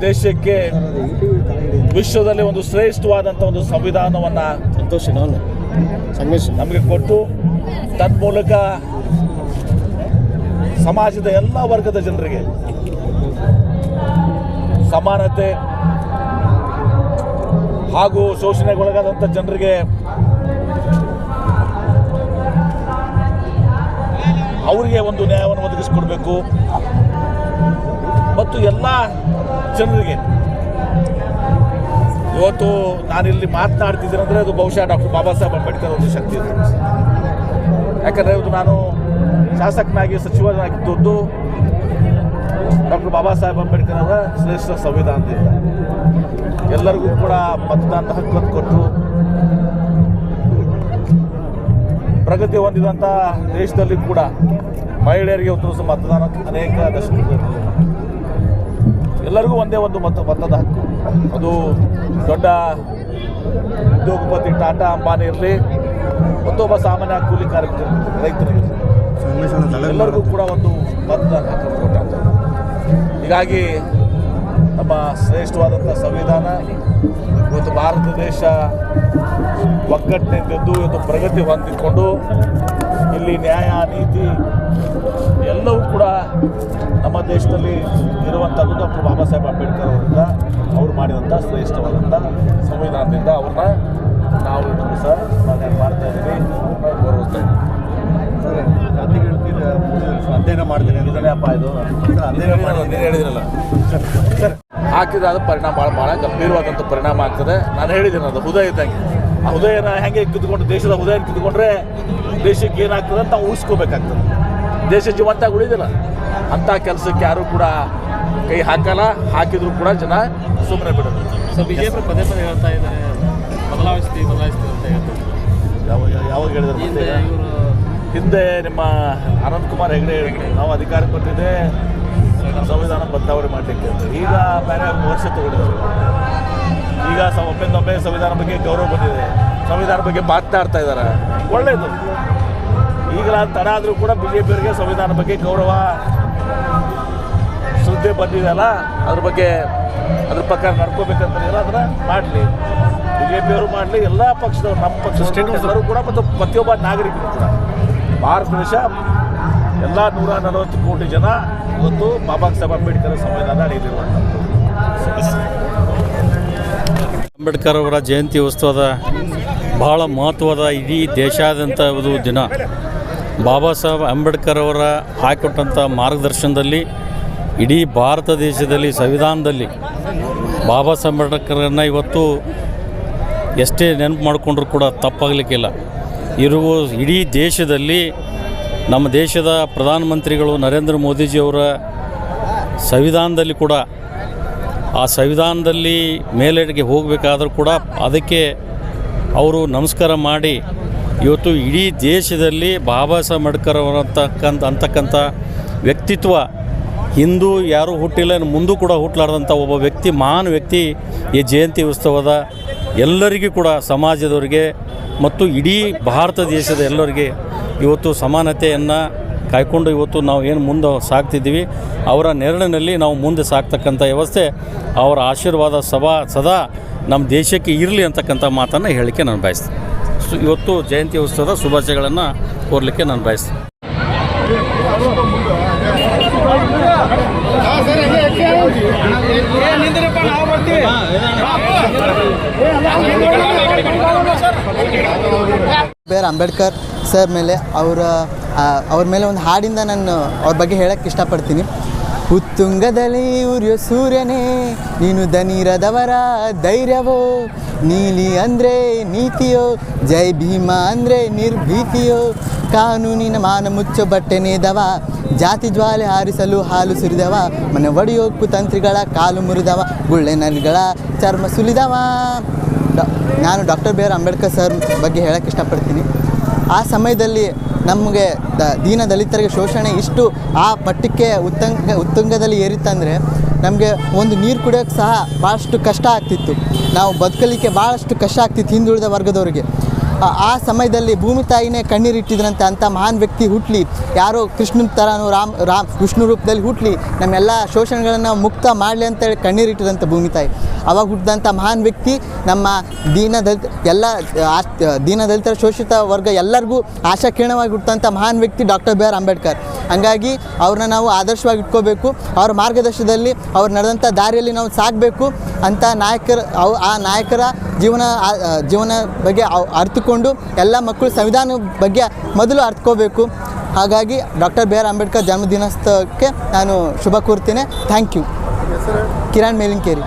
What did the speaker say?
ದೇಶಕ್ಕೆ ವಿಶ್ವದಲ್ಲಿ ಒಂದು ಶ್ರೇಷ್ಠವಾದಂಥ ಒಂದು ಸಂವಿಧಾನವನ್ನು ಸಂತೋಷ ನಾನು ಸಂಗಮೇಶ್ ನಮಗೆ ಕೊಟ್ಟು ತನ್ಮೂಲಕ ಸಮಾಜದ ಎಲ್ಲ ವರ್ಗದ ಜನರಿಗೆ ಸಮಾನತೆ ಹಾಗೂ ಶೋಷಣೆಗೊಳಗಾದಂಥ ಜನರಿಗೆ ಅವರಿಗೆ ಒಂದು ನ್ಯಾಯವನ್ನು ಒದಗಿಸಿಕೊಡ್ಬೇಕು. ಮತ್ತು ಎಲ್ಲ ಜನರಿಗೆ. ಇವತ್ತು ನಾನಿಲ್ಲಿ ಮಾತನಾಡ್ತಿದ್ದೀನಿ ಅಂದರೆ ಅದು ಬಹುಶಃ ಡಾಕ್ಟರ್ ಬಾಬಾ ಸಾಹೇಬ್ ಅಂಬೇಡ್ಕರ್ ಒಂದು ಶಕ್ತಿ ಇದೆ. ಯಾಕಂದರೆ ಇವತ್ತು ನಾನು ಶಾಸಕನಾಗಿ, ಸಚಿವನಾಗಿದ್ದದ್ದು ಡಾಕ್ಟರ್ ಬಾಬಾ ಸಾಹೇಬ್ ಅಂಬೇಡ್ಕರ್ ಅವರ ಶ್ರೇಷ್ಠ ಸಂವಿಧಾನದಿಂದ. ಎಲ್ಲರಿಗೂ ಕೂಡ ಮತದಾನದ ಹಕ್ಕನ್ನು ಕೊಟ್ಟು ಪ್ರಗತಿ ಹೊಂದಿದಂಥ ದೇಶದಲ್ಲಿ ಕೂಡ ಮಹಿಳೆಯರಿಗೆ ಒಂದು ಮತದಾನ ಅನೇಕ ದಶಕಗಳಲ್ಲಿ ಎಲ್ಲರಿಗೂ ಒಂದೇ ಒಂದು ಮತ, ಮತದ ಹಕ್ಕು. ಅದು ದೊಡ್ಡ ಉದ್ಯೋಗಪತಿ ಟಾಟಾ ಅಂಬಾನಿ ಇರಲಿ, ಮತ್ತೊಬ್ಬ ಸಾಮಾನ್ಯ ಕೂಲಿ ಕಾರ್ಮಿಕ ರೈತರಿಗೆ ಎಲ್ಲರಿಗೂ ಕೂಡ ಒಂದು ಮತದ ಹಕ್ಕು ಕೊಟ್ಟಂತ ಹೀಗಾಗಿ ನಮ್ಮ ಶ್ರೇಷ್ಠವಾದಂಥ ಸಂವಿಧಾನ ಇವತ್ತು ಭಾರತ ದೇಶ ಒಗ್ಗಟ್ಟಿನಿಂದದ್ದು ಇವತ್ತು ಪ್ರಗತಿ ಹೊಂದಿಕೊಂಡು ಇಲ್ಲಿ ನ್ಯಾಯ ನೀತಿ ಎಲ್ಲವೂ ಕೂಡ ನಮ್ಮ ದೇಶದಲ್ಲಿ ಇರುವಂಥದ್ದು ಡಾಕ್ಟರ್ ಬಾಬಾ ಸಾಹೇಬ್ ಅಂಬೇಡ್ಕರ್ ಅವರಿಂದ ಅವ್ರು ಮಾಡಿದಂಥ ಶ್ರೇಷ್ಠವಾದಂಥ ಸಂವಿಧಾನದಿಂದ ಅವ್ರನ್ನ ನಾವು ಇದನ್ನು ಸಹ ಸ್ಮರಣೆ ಮಾಡ್ತಾ ಇದ್ದೀವಿ. ಅವ್ರನ್ನ ಗೌರವಿಸ್ತಾ ಇದ್ದೀವಿ. ಅಧ್ಯಯನ ಮಾಡ್ತೀನಿ ಅಪ್ಪ ಇದು ಅಧ್ಯಯನ ಮಾಡಿ ನೀನು ಹೇಳಿದ್ರಲ್ಲ. ಸರ್ ಅದು ಪರಿಣಾಮ ಭಾಳ ಭಾಳ ಗಂಭೀರವಾದಂಥ ಪರಿಣಾಮ ಆಗ್ತದೆ. ನಾನು ಹೇಳಿದ್ದೀನಿ ಅದು ಹೃದಯ ಇದ್ದಂಗೆ. ಆ ಹೃದಯನ ಹೆಂಗೆ ಕಿತ್ಕೊಂಡು ದೇಶದ ಉದಯ ಕಿತ್ಕೊಂಡ್ರೆ ದೇಶಕ್ಕೆ ಏನಾಗ್ತದೆ ಅಂತ ನಾವು ಉಳಿಸ್ಕೋಬೇಕಾಗ್ತದೆ. ದೇಶ ಜೀವಂತ ಉಳಿದಿಲ್ಲ. ಅಂಥ ಕೆಲಸಕ್ಕೆ ಯಾರು ಕೂಡ ಕೈ ಹಾಕಲ್ಲ ಹಾಕಿದ್ರು ಕೂಡ ಜನ ಸುಮ್ಮನೆ ಬಿಡೋದು. ಸೊ ಬಿಜೆಪಿ ಪದೇ ಪದೇ ಹೇಳ್ತಾ ಇದ್ದಾರೆ ಬದಲಾಯಿಸ್ತೀವಿ ಬದಲಾಯಿಸ್ತೀವಿ ಅಂತ ಹೇಳ್ತಾರೆ ಯಾವಾಗ ಯಾವಾಗ ಹೇಳಿದ್ರು ಹಿಂದೆ ನಿಮ್ಮ ಅನಂತ್ ಕುಮಾರ್ ಹೆಗಡೆ ಹೇಳಿದ್ರು ನಾವು ಅಧಿಕಾರ ಕೊಟ್ಟಿದ್ದೆ ಸಂವಿಧಾನ ಬದಲಾವಣೆ ಮಾಡಲಿಕ್ಕೆ ಅಂತ. ಈಗ ಬೇರೆ ವರ್ಷ ತಗೊಂಡಿದ್ದಾರೆ. ಈಗ ಒಮ್ಮೆಂದೊಮ್ಮೆ ಸಂವಿಧಾನ ಬಗ್ಗೆ ಗೌರವ ಬಂದಿದೆ. ಸಂವಿಧಾನ ಬಗ್ಗೆ ಮಾತನಾಡ್ತಾ ಇದ್ದಾರೆ. ಒಳ್ಳೆಯದು ಈಗ ತಡ ಆದರೂ ಕೂಡ ಬಿ ಜೆ ಪಿಯವರಿಗೆ ಸಂವಿಧಾನ ಬಗ್ಗೆ ಗೌರವ ಸುದ್ದಿ ಬಂದಿದೆಯಲ್ಲ ಅದ್ರ ಬಗ್ಗೆ ಅದ್ರ ಪ್ರಕಾರ ನಡ್ಕೋಬೇಕಂತ ಅದನ್ನ ಮಾಡಲಿ. ಬಿ ಜೆ ಪಿಯವರು ಮಾಡಲಿ ಎಲ್ಲ ಪಕ್ಷದವರು ನಮ್ಮ ಪಕ್ಷದವರು ಎಲ್ಲರೂ ಕೂಡ ಮತ್ತು ಪ್ರತಿಯೊಬ್ಬ ನಾಗರಿಕರು ಕೂಡ. ಭಾರತ ದೇಶ ಎಲ್ಲ ನೂರ ನಲವತ್ತು ಕೋಟಿ ಜನ ಇವತ್ತು ಬಾಬಾ ಸಾಹೇಬ್ ಅಂಬೇಡ್ಕರ್ ಸಂವಿಧಾನ ಅಡಿಯಲ್ಲಿರುವಂಥದ್ದು ಅಂಬೇಡ್ಕರ್ ಅವರ ಜಯಂತಿ ಉತ್ಸವದ ಬಹಳ ಮಹತ್ವದ ಇಡೀ ದೇಶಾದ್ಯಂತ ಒಂದು ದಿನ. ಬಾಬಾ ಸಾಹೇಬ್ ಅಂಬೇಡ್ಕರ್ ಅವರ ಹಾಕಿಕೊಟ್ಟಂಥ ಮಾರ್ಗದರ್ಶನದಲ್ಲಿ, ಇಡೀ ಭಾರತ ದೇಶದಲ್ಲಿ, ಸಂವಿಧಾನದಲ್ಲಿ ಬಾಬಾ ಸಾಹೇಬ್ ಅಂಬೇಡ್ಕರನ್ನು ಇವತ್ತು ಎಷ್ಟೇ ನೆನಪು ಮಾಡಿಕೊಂಡ್ರೂ ಕೂಡ ತಪ್ಪಾಗಲಿಕ್ಕಿಲ್ಲ. ಇರುವ ಇಡೀ ದೇಶದಲ್ಲಿ ನಮ್ಮ ದೇಶದ ಪ್ರಧಾನಮಂತ್ರಿಗಳು ನರೇಂದ್ರ ಮೋದಿಜಿಯವರ ಸಂವಿಧಾನದಲ್ಲಿ ಕೂಡ ಆ ಸಂವಿಧಾನದಲ್ಲಿ ಮೇಲೆಡೆಗೆ ಹೋಗಬೇಕಾದ್ರೂ ಕೂಡ ಅದಕ್ಕೆ ಅವರು ನಮಸ್ಕಾರ ಮಾಡಿ, ಇವತ್ತು ಇಡೀ ದೇಶದಲ್ಲಿ ಬಾಬಾ ಸಾಹೇಬ್ ಅಂಬೇಡ್ಕರ್ ಅವರಂತಕ್ಕಂಥ ಅಂತಕ್ಕಂಥ ವ್ಯಕ್ತಿತ್ವ ಹಿಂದೂ ಯಾರೂ ಹುಟ್ಟಿಲ್ಲ ಮುಂದೂ ಕೂಡ ಹುಟ್ಟಲಾರ್ದಂಥ ಒಬ್ಬ ವ್ಯಕ್ತಿ, ಮಹಾನ್ ವ್ಯಕ್ತಿ ಈ ಜಯಂತಿ ಉತ್ಸವದ ಎಲ್ಲರಿಗೂ ಕೂಡ ಸಮಾಜದವರಿಗೆ ಮತ್ತು ಇಡೀ ಭಾರತ ದೇಶದ ಎಲ್ಲರಿಗೆ ಇವತ್ತು ಸಮಾನತೆಯನ್ನು ಕಾಯ್ಕೊಂಡು ಇವತ್ತು ನಾವು ಏನು ಮುಂದೆ ಸಾಗ್ತಿದ್ದೀವಿ, ಅವರ ನೆರಳಿನಲ್ಲಿ ನಾವು ಮುಂದೆ ಸಾಗ್ತಕ್ಕಂಥ ವ್ಯವಸ್ಥೆ, ಅವರ ಆಶೀರ್ವಾದ ಸಭಾ, ಸದಾ ನಮ್ಮ ದೇಶಕ್ಕೆ ಇರಲಿ ಅಂತಕ್ಕಂಥ ಮಾತನ್ನು ಹೇಳಲಿಕ್ಕೆ ನಾನು ಬಯಸ್ತೀನಿ. ಸೊ, ಇವತ್ತು ಜಯಂತಿ ಉತ್ಸವದ ಶುಭಾಶಯಗಳನ್ನು ಕೋರಲಿಕ್ಕೆ ನಾನು ಬಯಸ್ತೀನಿ. ಬೇರೆ ಅಂಬೇಡ್ಕರ್ ಸರ್ ಮೇಲೆ ಅವರ ಅವ್ರ ಮೇಲೆ ಒಂದು ಹಾಡಿಂದ ನಾನು ಅವ್ರ ಬಗ್ಗೆ ಹೇಳಕ್ಕೆ ಇಷ್ಟಪಡ್ತೀನಿ. ಉತ್ತುಂಗದಲ್ಲಿ ಉರಿಯ ಸೂರ್ಯನೇ, ನೀನು ದನಿರದವರ ಧೈರ್ಯವೋ? ನೀಲಿ ಅಂದರೆ ನೀತಿಯೋ? ಜೈ ಭೀಮ ಅಂದರೆ ನಿರ್ಭೀತಿಯೋ? ಕಾನೂನಿನ ಮಾನ ಮುಚ್ಚೋ ಬಟ್ಟೆ ನೇದವ? ಜಾತಿ ಜ್ವಾಲೆ ಹಾರಿಸಲು ಹಾಲು ಸುರಿದವ? ಮನೆ ಒಡೆಯೋ ಕುತಂತ್ರಿಗಳ ಕಾಲು ಮುರಿದವ? ಗುಳ್ಳೆ ನರಿಗಳ ಚರ್ಮ ಸುಲಿದವ? ನಾನು doctor B R Ambedkar sir ಬಗ್ಗೆ ಹೇಳಕ್ಕೆ ಇಷ್ಟಪಡ್ತೀನಿ. ಆ ಸಮಯದಲ್ಲಿ ನಮಗೆ ದ ದೀನ ದಲಿತರಿಗೆ ಶೋಷಣೆ ಇಷ್ಟು ಆ ಮಟ್ಟಕ್ಕೆ ಉತ್ತಂಗ, ಉತ್ತುಂಗದಲ್ಲಿ ಏರಿತ್ತಂದರೆ ನಮಗೆ ಒಂದು ನೀರು ಕುಡಿಯೋಕ್ಕೆ ಸಹ ಭಾಳಷ್ಟು ಕಷ್ಟ ಆಗ್ತಿತ್ತು. ನಾವು ಬದುಕಲಿಕ್ಕೆ ಭಾಳಷ್ಟು ಕಷ್ಟ ಆಗ್ತಿತ್ತು ಹಿಂದುಳಿದ ವರ್ಗದವರಿಗೆ. ಆ- ಸಮಯದಲ್ಲಿ ಭೂಮಿ ತಾಯಿನೇ ಕಣ್ಣೀರಿಟ್ಟಿದ್ರಂತೆ ಅಂಥ ಮಹಾನ್ ವ್ಯಕ್ತಿ ಹುಟ್ಲಿ. ಯಾರೋ ಕೃಷ್ಣನ ಥರನೂ ರಾಮ್ ರಾಮ್, ವಿಷ್ಣು ರೂಪದಲ್ಲಿ ಹುಟ್ಲಿ. ನಮ್ಮೆಲ್ಲ ಶೋಷಣೆಗಳನ್ನು ಮುಕ್ತ ಮಾಡಲಿ ಅಂತೇಳಿ ಕಣ್ಣೀರಿಟ್ಟಿದಂಥ ಭೂಮಿ ತಾಯಿ. ಅವಾಗ ಹುಟ್ಟಿದಂಥ ಮಹಾನ್ ವ್ಯಕ್ತಿ ನಮ್ಮ ದೀನ ದಲಿತ ಎಲ್ಲ ಆಸ್- ದೀನ ದಲಿತರ ಶೋಷಿತ ವರ್ಗ ಎಲ್ಲರಿಗೂ ಆಶಾ ಕಿರಣವಾಗಿ ಹುಟ್ಟಂಥ ಮಹಾನ್ ವ್ಯಕ್ತಿ ಡಾಕ್ಟರ್ ಬಿ ಆರ್ ಅಂಬೇಡ್ಕರ್. ಹಂಗಾಗಿ ಅವ್ರನ್ನ ನಾವು ಆದರ್ಶವಾಗಿ ಇಟ್ಕೋಬೇಕು. ಅವ್ರ ಮಾರ್ಗದರ್ಶನದಲ್ಲಿ ಅವ್ರು ನಡೆದಂಥ ದಾರಿಯಲ್ಲಿ ನಾವು ಸಾಗಬೇಕು. ಅಂತ ನಾಯಕರ ಅವು ಆ ನಾಯಕರ ಜೀವನ ಜೀವನ ಬಗ್ಗೆ ಅರ್ಥಕೊಂಡು ಎಲ್ಲ ಮಕ್ಕಳು ಸಂವಿಧಾನ ಬಗ್ಗೆ ಮೊದಲು ಅರ್ಥಕೋಬೇಕು ಹಾಗಾಗಿ ಡಾಕ್ಟರ್ ಬಿ ಆರ್ ಅಂಬೇಡ್ಕರ್ ಜನ್ಮದಿನೋತ್ಸವಕ್ಕೆ ನಾನು ಶುಭ ಕೋರ್ತೀನಿ. Thank you. ಕಿರಣ್ ಮೇಲಿಂಕೇರಿ